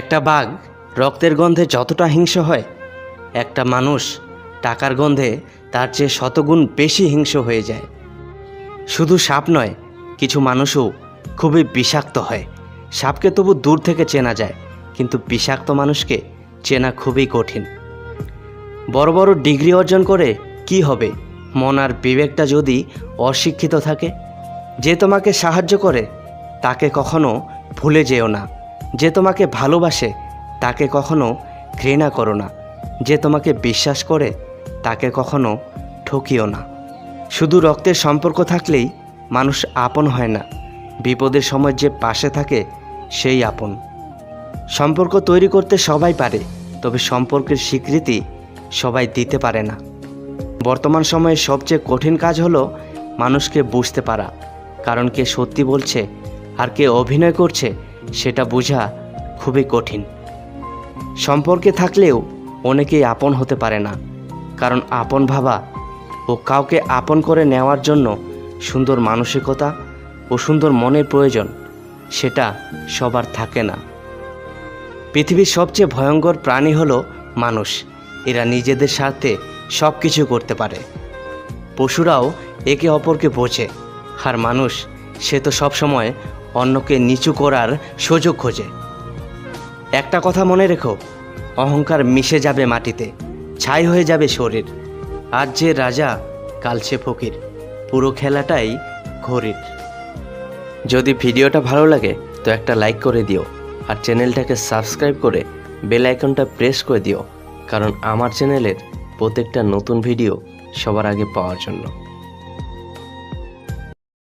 একটা বাঘ রক্তের গন্ধে যতটা হিংস্র হয়, একটা মানুষ টাকার গন্ধে তার চেয়ে শতগুণ বেশি হিংস্র হয়ে যায়। শুধু সাপ নয়, কিছু মানুষও খুবই বিষাক্ত হয়। সাপকে তবু দূর থেকে চেনা যায়, কিন্তু বিষাক্ত মানুষকে চেনা খুবই কঠিন। বড় বড় ডিগ্রি অর্জন করে কি হবে? মন আর বিবেকটা যদি অশিক্ষিত থাকে, যে তোমাকে সাহায্য করে, তাকে কখনো ভুলে যেও না। যে তোমাকে ভালোবাসে, তাকে কখনো ঘৃণা করো না। যে তোমাকে বিশ্বাস করে, তাকে কখনো ঠকিও না। শুধু রক্তের সম্পর্ক থাকলেই মানুষ আপন হয় না। বিপদের সময় যে পাশে থাকে, সেই আপন। সম্পর্ক তৈরি করতে সবাই পারে, তবে সম্পর্কের স্বীকৃতি সবাই দিতে পারে না। বর্তমান সময়ে সবচেয়ে কঠিন কাজ হলো মানুষকে বুঝতে পারা। কারণ কে সত্যি বলছে, আর কে অভিনয় করছে সেটা বোঝা খুবই কঠিন। সম্পর্কে থাকলেও অনেকেই আপন হতে পারে না, কারণ আপন ভাবা ও কাউকে আপন করে নেওয়ার জন্য সুন্দর মানসিকতা ও সুন্দর মনের প্রয়োজন, সেটা সবার থাকে না। পৃথিবীর সবচেয়ে ভয়ঙ্কর প্রাণী হলো মানুষ। এরা নিজেদের স্বার্থে সব কিছু করতে পারে। পশুরাও একে অপরকে বোঝে, আর মানুষ সে তো সবসময় অন্যকে নিচু করার সুযোগ খোঁজে। একটা কথা মনে রেখো, অহংকার মিশে যাবে মাটিতে, ছাই হয়ে যাবে শরীর। আজ যে রাজা, কাল সে ফকির, পুরো খেলাটাই ঘড়ির যদি ভিডিওটা ভালো লাগে, তো একটা লাইক করে দিও, আর চ্যানেলটাকে সাবস্ক্রাইব করে বেল আইকনটা প্রেস করে দিও, কারণ আমার চ্যানেলের প্রত্যেকটা নতুন ভিডিও সবার আগে পাওয়ার জন্য।